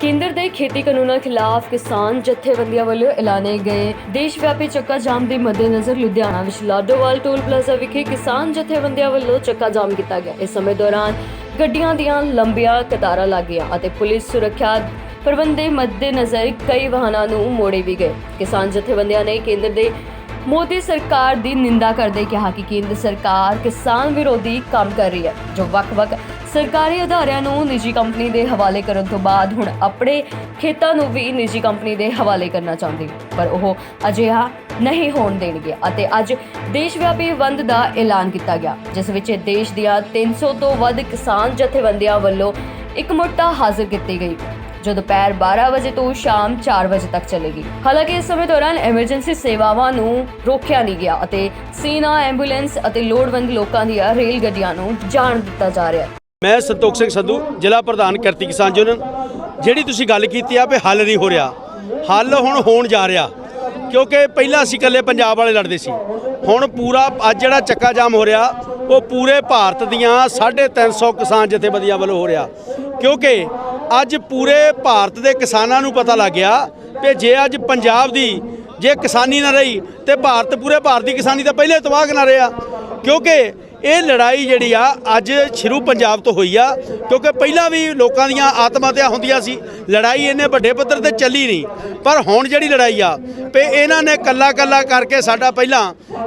ਕੇਂਦਰ ਦੇ ਖੇਤੀ ਕਾਨੂੰਨਾਂ ਖਿਲਾਫ ਕਿਸਾਨ ਜਥੇਬੰਦੀਆਂ ਵੱਲੋਂ ਐਲਾਨੇ ਗਏ। ਦੇਸ਼ ਵਿਆਪੀ ਚੱਕਾ ਜਾਮ ਦੇ ਮੱਦੇਨਜ਼ਰ ਲੁਧਿਆਣਾ ਵਿੱਚ ਲਾਡੋਵਾਲ ਟੋਲ ਪਲਾਜ਼ਾ ਵਿਖੇ ਕਿਸਾਨ ਜਥੇਬੰਦੀਆਂ ਵੱਲੋਂ ਚੱਕਾ ਜਾਮ ਕੀਤਾ ਗਿਆ। ਇਸ ਸਮੇਂ ਦੌਰਾਨ ਗੱਡੀਆਂ ਦੀਆਂ ਲੰਬੀਆਂ ਕਤਾਰਾਂ ਲੱਗ ਗਈਆਂ ਅਤੇ ਪੁਲਿਸ ਸੁਰੱਖਿਆ ਪ੍ਰਬੰਧ ਦੇ ਮੱਦੇਨਜ਼ਰ ਕਈ ਵਾਹਨਾਂ ਨੂੰ ਮੋੜੇ ਵੀ ਗਏ। ਕਿਸਾਨ ਜਥੇਬੰਦੀਆਂ ਨੇ ਕੇਂਦਰ ਦੇ ਮੋਦੀ ਸਰਕਾਰ ਦੀ ਨਿੰਦਾ ਕਰਦੇ ਕਿਹਾ ਕਿ ਕੇਂਦਰ ਸਰਕਾਰ ਕਿਸਾਨ ਵਿਰੋਧੀ ਕੰਮ ਕਰ ਰਹੀ ਹੈ, ਜੋ ਵੱਖ-ਵੱਖ ਸਰਕਾਰੀ ਅਦਾਰਿਆਂ ਨੂੰ ਨਿੱਜੀ ਕੰਪਨੀ ਦੇ ਹਵਾਲੇ ਕਰਨ ਤੋਂ ਬਾਅਦ ਹੁਣ ਆਪਣੇ ਖੇਤਾਂ ਨੂੰ ਵੀ ਨਿੱਜੀ ਕੰਪਨੀ ਦੇ ਹਵਾਲੇ ਕਰਨਾ ਚਾਹੁੰਦੇ। ਪਰ ਉਹ ਅਜਿਹਾ ਨਹੀਂ ਹੋਣ ਦੇਣਗੇ ਅਤੇ ਅੱਜ ਦੇਸ਼ ਵਿਆਪੀ ਬੰਦ ਦਾ ਐਲਾਨ ਕੀਤਾ ਗਿਆ, ਜਿਸ ਵਿੱਚ ਦੇਸ਼ ਦੀਆਂ 300 ਤੋਂ ਵੱਧ ਕਿਸਾਨ ਜਥੇਬੰਦੀਆਂ ਵੱਲੋਂ ਇੱਕ ਮੋਟਾ ਹਾਜ਼ਰ ਕੀਤੀ ਗਈ, ਜੋ ਦੁਪਹਿਰ 12 ਵਜੇ ਤੋਂ ਸ਼ਾਮ 4 ਵਜੇ ਤੱਕ ਚੱਲੇਗੀ। ਹਾਲਾਂਕਿ ਇਸ ਸਮੇਂ ਦੌਰਾਨ ਐਮਰਜੈਂਸੀ ਸੇਵਾਵਾਂ ਨੂੰ ਰੋਕਿਆ ਨਹੀਂ ਗਿਆ ਅਤੇ ਸੀਨਾ, ਐਂਬੂਲੈਂਸ ਅਤੇ ਲੋੜਵੰਦ ਲੋਕਾਂ ਦੀਆਂ ਰੇਲ ਗੱਡੀਆਂ ਨੂੰ ਜਾਣ ਦਿੱਤਾ ਜਾ ਰਿਹਾ ਹੈ। ਮੈਂ ਸੰਤੋਖ ਸਿੰਘ ਸੰਧੂ, ਜ਼ਿਲ੍ਹਾ ਪ੍ਰਧਾਨ ਕਿਰਤੀ ਕਿਸਾਨ ਯੂਨੀਅਨ। ਜਿਹੜੀ ਤੁਸੀਂ ਗੱਲ ਕੀਤੀ ਆ ਵੀ ਹੱਲ ਨਹੀਂ ਹੋ ਰਿਹਾ। ਹੱਲ ਹੁਣ ਹੋਣ ਜਾ ਰਿਹਾ, ਕਿਉਂਕਿ ਪਹਿਲਾਂ ਅਸੀਂ ਇਕੱਲੇ ਪੰਜਾਬ ਵਾਲੇ ਲੜਦੇ ਸੀ। ਹੁਣ ਪੂਰਾ, ਅੱਜ ਜਿਹੜਾ ਚੱਕਾ ਜਾਮ ਹੋ ਰਿਹਾ, ਉਹ ਪੂਰੇ ਭਾਰਤ ਦੀਆਂ 350 ਕਿਸਾਨ ਜਥੇਬੰਦੀਆਂ ਵੱਲੋਂ ਹੋ ਰਿਹਾ। ਕਿਉਂਕਿ ਅੱਜ ਪੂਰੇ ਭਾਰਤ ਦੇ ਕਿਸਾਨਾਂ ਨੂੰ ਪਤਾ ਲੱਗ ਗਿਆ ਕਿ ਜੇ ਅੱਜ ਪੰਜਾਬ ਦੀ ਜੇ ਕਿਸਾਨੀ ਨਾ ਰਹੀ, ਤੇ ਭਾਰਤ ਪੂਰੇ ਭਾਰਤ ਦੀ ਕਿਸਾਨੀ ਤਾਂ ਪਹਿਲੇ ਤਬਾਹ ਨਾ ਰਿਹਾ ਕਿਉਂਕਿ ਇਹ ਲੜਾਈ ਜਿਹੜੀ ਆ ਅੱਜ ਸ਼ੁਰੂ ਪੰਜਾਬ ਤੋਂ ਹੋਈ ਆ, ਕਿਉਂਕਿ ਪਹਿਲਾਂ ਵੀ ਲੋਕਾਂ ਦੀਆਂ ਆਤਮ ਹੱਤਿਆ ਹੁੰਦੀਆਂ ਸੀ। ਲੜਾਈ ਇਹਨੇ ਵੱਡੇ ਪੱਧਰ ਤੇ ਚੱਲੀ ਨਹੀਂ। ਪਰ ਹੁਣ ਜਿਹੜੀ ਲੜਾਈ ਆ ਪੇ ਇਹਨਾਂ ਨੇ ਕੱਲਾ ਕੱਲਾ ਕਰਕੇ ਸਾਡਾ ਪਹਿਲਾਂ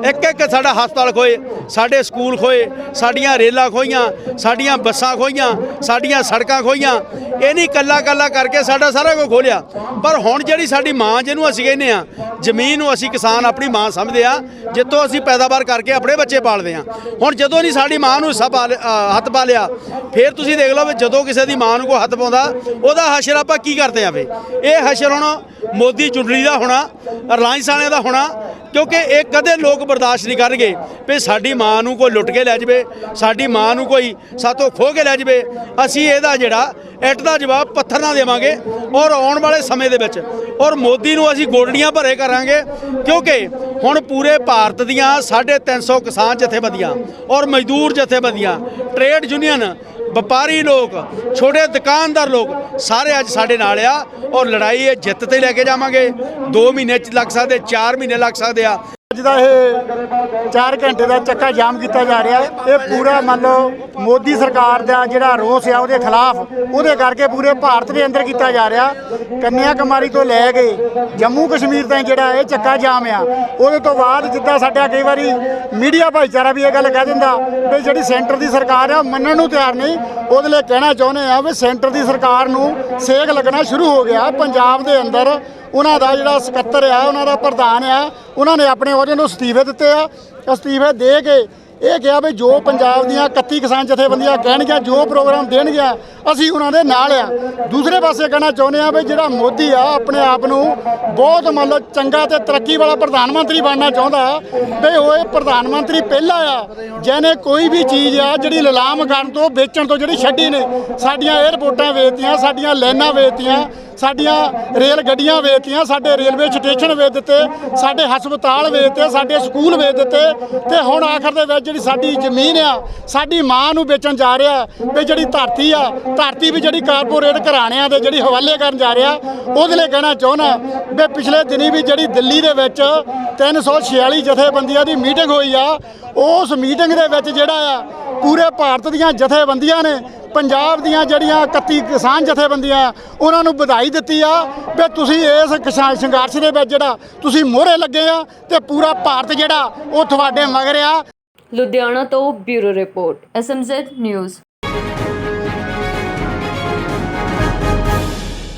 ਇੱਕ ਇੱਕ ਸਾਡਾ ਹਸਪਤਾਲ ਖੋਏ, ਸਾਡੇ ਸਕੂਲ ਖੋਏ, ਸਾਡੀਆਂ ਰੇਲਾਂ ਖੋਈਆਂ, ਸਾਡੀਆਂ ਬੱਸਾਂ ਖੋਈਆਂ, ਸਾਡੀਆਂ ਸੜਕਾਂ ਖੋਈਆਂ, ਇਹ ਨਹੀਂ ਕੱਲਾ ਕੱਲਾ ਕਰਕੇ ਸਾਡਾ ਸਾਰਾ ਕੁਝ ਖੋਲਿਆ। ਪਰ ਹੁਣ ਜਿਹੜੀ ਸਾਡੀ ਮਾਂ ਜਿਹਨੂੰ ਅਸੀਂ ਕਹਿੰਦੇ ਆ, ਜ਼ਮੀਨ ਨੂੰ ਅਸੀਂ ਕਿਸਾਨ ਆਪਣੀ ਮਾਂ ਸਮਝਦੇ ਆ ਜਿੱਥੋਂ ਅਸੀਂ ਪੈਦਾਵਾਰ ਕਰਕੇ ਆਪਣੇ ਬੱਚੇ ਪਾਲਦੇ ਆ। ਹੁਣ ਜਦੋਂ ਨਹੀਂ ਸਾਡੀ ਮਾਂ ਨੂੰ ਸਭ ਹੱਥ ਪਾ ਲਿਆ, ਫਿਰ ਤੁਸੀਂ ਦੇਖ ਲਓ ਵੀ ਜਦੋਂ ਕਿਸੇ ਦੀ ਮਾਂ ਨੂੰ ਕੋਈ ਹੱਥ ਪਾਉਂਦਾ, ਉਹਦਾ ਹਸ਼ਰ ਆਪਾਂ ਕੀ ਕਰਦੇ ਆ ਵੇ? ਇਹ ਹਸ਼ਰ ਹੁਣ ਮੋਦੀ ਚੁੰਡਲੀ ਦਾ ਹੋਣਾ, ਰਿਲਾਇੰਸ ਵਾਲਿਆਂ ਦਾ ਹੋਣਾ, ਕਿਉਂਕਿ ਇਹ ਕਦੇ ਲੋਕ ਬਰਦਾਸ਼ਤ ਨਹੀਂ ਕਰਨਗੇ ਵੀ ਸਾਡੀ ਮਾਂ ਨੂੰ ਕੋਈ ਲੁੱਟ ਕੇ ਲੈ ਜਾਵੇ, ਸਾਡੀ ਮਾਂ ਨੂੰ ਕੋਈ ਸਾਤੋਂ ਖੋਹ ਕੇ ਲੈ ਜਾਵੇ। ਅਸੀਂ ਇਹਦਾ ਜਿਹੜਾ ਇੱਟ ਦਾ ਜਵਾਬ ਪੱਥਰ ਨਾਲ ਦੇਵਾਂਗੇ ਔਰ ਆਉਣ ਵਾਲੇ ਸਮੇਂ ਦੇ ਵਿੱਚ ਔਰ ਮੋਦੀ ਨੂੰ ਅਸੀਂ ਗੋਲਡੀਆਂ ਭਰੇ ਕਰਾਂਗੇ, ਕਿਉਂਕਿ ਹੁਣ ਪੂਰੇ ਭਾਰਤ ਦੀਆਂ 350 ਕਿਸਾਨ ਜਥੇਬੰਦੀਆਂ ਔਰ ਮਜ਼ਦੂਰ ਜਥੇਬੰਦੀਆਂ ਟ੍ਰੇਡ ਯੂਨੀਅਨ ਵਪਾਰੀ ਲੋਕ, ਛੋਟੇ ਦੁਕਾਨਦਾਰ ਲੋਕ, ਸਾਰੇ ਅੱਜ ਸਾਡੇ ਨਾਲ ਆ ਔਰ ਲੜਾਈ ਇਹ ਜਿੱਤ ਤੇ ਲੈ ਕੇ ਜਾਵਾਂਗੇ। 2 ਮਹੀਨੇ ਚ ਲੱਗ ਸਕਦੇ 4 ਮਹੀਨੇ ਲੱਗ ਸਕਦੇ ਆ। ਅੱਜ ਦਾ ਇਹ 4 ਘੰਟੇ ਦਾ ਚੱਕਾ ਜਾਮ ਕੀਤਾ ਜਾ ਰਿਹਾ। ਹੈ ਇਹ ਪੂਰਾ ਮੰਨ ਲਓ ਮੋਦੀ ਸਰਕਾਰ ਦਾ ਜਿਹੜਾ ਰੋਸ ਆ, ਉਹਦੇ ਖਿਲਾਫ ਉਹਦੇ ਕਰਕੇ ਪੂਰੇ ਭਾਰਤ ਦੇ ਅੰਦਰ ਕੀਤਾ ਜਾ ਰਿਹਾ। ਕੰਨਿਆ ਕੁਮਾਰੀ ਤੋਂ ਲੈ ਕੇ ਜੰਮੂ ਕਸ਼ਮੀਰ ਤਾਈਂ ਜਿਹੜਾ ਇਹ ਚੱਕਾ ਜਾਮ ਆ, ਉਹਦੇ ਤੋਂ ਬਾਅਦ ਜਿੱਦਾਂ ਸਾਡਾ ਕਈ ਵਾਰੀ ਮੀਡੀਆ ਭਾਈਚਾਰਾ ਵੀ ਇਹ ਗੱਲ ਕਹਿ ਦਿੰਦਾ ਵੀ ਜਿਹੜੀ ਸੈਂਟਰ ਦੀ ਸਰਕਾਰ ਆ, ਉਹ ਮੰਨਣ ਨੂੰ ਤਿਆਰ ਨਹੀਂ। ਉਹਦੇ ਲਈ ਕਹਿਣਾ ਚਾਹੁੰਦੇ ਆ ਵੀ ਸੈਂਟਰ ਦੀ ਸਰਕਾਰ ਨੂੰ ਸੇਕ ਲੱਗਣਾ ਸ਼ੁਰੂ ਹੋ ਗਿਆ। ਪੰਜਾਬ ਦੇ ਅੰਦਰ ਉਹਨਾਂ ਦਾ ਜਿਹੜਾ ਸਕੱਤਰ ਆ, ਉਹਨਾਂ ਦਾ ਪ੍ਰਧਾਨ ਆ, ਉਹਨਾਂ ਨੇ ਆਪਣੇ ਅਹੁਦੇ ਨੂੰ ਅਸਤੀਫੇ ਦਿੱਤੇ ਆ। ਅਸਤੀਫੇ ਦੇ ਕੇ ਇਹ ਕਿਹਾ ਵੀ ਜੋ ਪੰਜਾਬ ਦੀਆਂ 31 ਕਿਸਾਨ ਜਥੇਬੰਦੀਆਂ ਕਹਿਣਗੀਆਂ, ਜੋ ਪ੍ਰੋਗਰਾਮ ਦੇਣਗੀਆਂ, ਅਸੀਂ ਉਹਨਾਂ ਦੇ ਨਾਲ ਆ। ਦੂਸਰੇ ਪਾਸੇ ਕਹਿਣਾ ਚਾਹੁੰਦੇ ਆ ਵੀ ਜਿਹੜਾ ਮੋਦੀ ਆ, ਆਪਣੇ ਆਪ ਨੂੰ ਬਹੁਤ ਮੰਨ ਲਓ ਚੰਗਾ ਤੇ ਤਰੱਕੀ ਵਾਲਾ ਪ੍ਰਧਾਨ ਮੰਤਰੀ ਬਣਨਾ ਚਾਹੁੰਦਾ, ਵੀ ਉਹ ਇਹ ਪ੍ਰਧਾਨ ਮੰਤਰੀ ਪਹਿਲਾ ਆ, ਜਿਹਨੇ ਕੋਈ ਵੀ ਚੀਜ਼ ਆ, ਜਿਹੜੀ ਲਲਾਮ ਕਰਨ ਤੋਂ, ਵੇਚਣ ਤੋਂ ਜਿਹੜੀ ਛੱਡੀ ਨੇ, ਸਾਡੀਆਂ 에ਅਰਪੋਰਟਾਂ ਵੇਚਤੀਆਂ, ਸਾਡੀਆਂ ਲਾਈਨਾਂ ਵੇਚਤੀਆਂ ਸਾਡੀਆਂ ਰੇਲ ਗੱਡੀਆਂ ਵੇਚਤੀਆਂ, ਸਾਡੇ ਰੇਲਵੇ ਸਟੇਸ਼ਨ ਵੇਚ ਦਿੱਤੇ, ਸਾਡੇ ਹਸਪਤਾਲ ਵੇਚਤੇ ਸਾਡੇ ਸਕੂਲ ਵੇਚ ਦਿੱਤੇ ਤੇ ਹੁਣ ਆਖਰ ਦੇ ਵਿੱਚ ਜਿਹੜੀ ਸਾਡੀ ਜ਼ਮੀਨ ਆ, ਸਾਡੀ ਮਾਂ ਨੂੰ ਵੇਚਣ ਜਾ ਰਿਹਾ, ਵੀ ਜਿਹੜੀ ਧਰਤੀ ਆ, ਧਰਤੀ ਵੀ ਜਿਹੜੀ ਕਾਰਪੋਰੇਟ ਘਰਾਣਿਆਂ ਦੇ ਜਿਹੜੀ ਹਵਾਲੇ ਕਰਨ ਜਾ ਰਿਹਾ, ਉਹਦੇ ਲਈ ਕਹਿਣਾ ਚਾਹੁੰਦਾ, ਵੀ ਪਿਛਲੇ ਦਿਨੀ ਵੀ ਜਿਹੜੀ ਦਿੱਲੀ ਦੇ ਵਿੱਚ 346 ਜਥੇਬੰਦੀਆਂ ਦੀ ਮੀਟਿੰਗ ਹੋਈ ਆ, ਉਸ ਮੀਟਿੰਗ ਦੇ ਵਿੱਚ ਜਿਹੜਾ ਆ, ਪੂਰੇ ਭਾਰਤ ਦੀਆਂ ਜਥੇਬੰਦੀਆਂ ਨੇ ਪੰਜਾਬ ਦੀਆਂ ਜਿਹੜੀਆਂ 31 ਕਿਸਾਨ ਜਥੇਬੰਦੀਆਂ ਉਹਨਾਂ ਨੂੰ ਵਧਾਈ ਦਿੱਤੀ ਆ ਵੀ ਤੁਸੀਂ ਇਸ ਕਿਸਾਨ ਸੰਘਰਸ਼ ਦੇ ਵਿੱਚ ਜਿਹੜਾ ਤੁਸੀਂ ਮੋਹਰੇ ਲੱਗੇ ਆ ਤੇ ਪੂਰਾ ਭਾਰਤ ਜਿਹੜਾ ਉਹ ਤੁਹਾਡੇ ਮਗਰ ਆ। ਲੁਧਿਆਣਾ ਤੋਂ ਬਿਊਰੋ ਰਿਪੋਰਟ ਐਸਐਮਜ਼ੈਡ ਨਿਊਜ਼।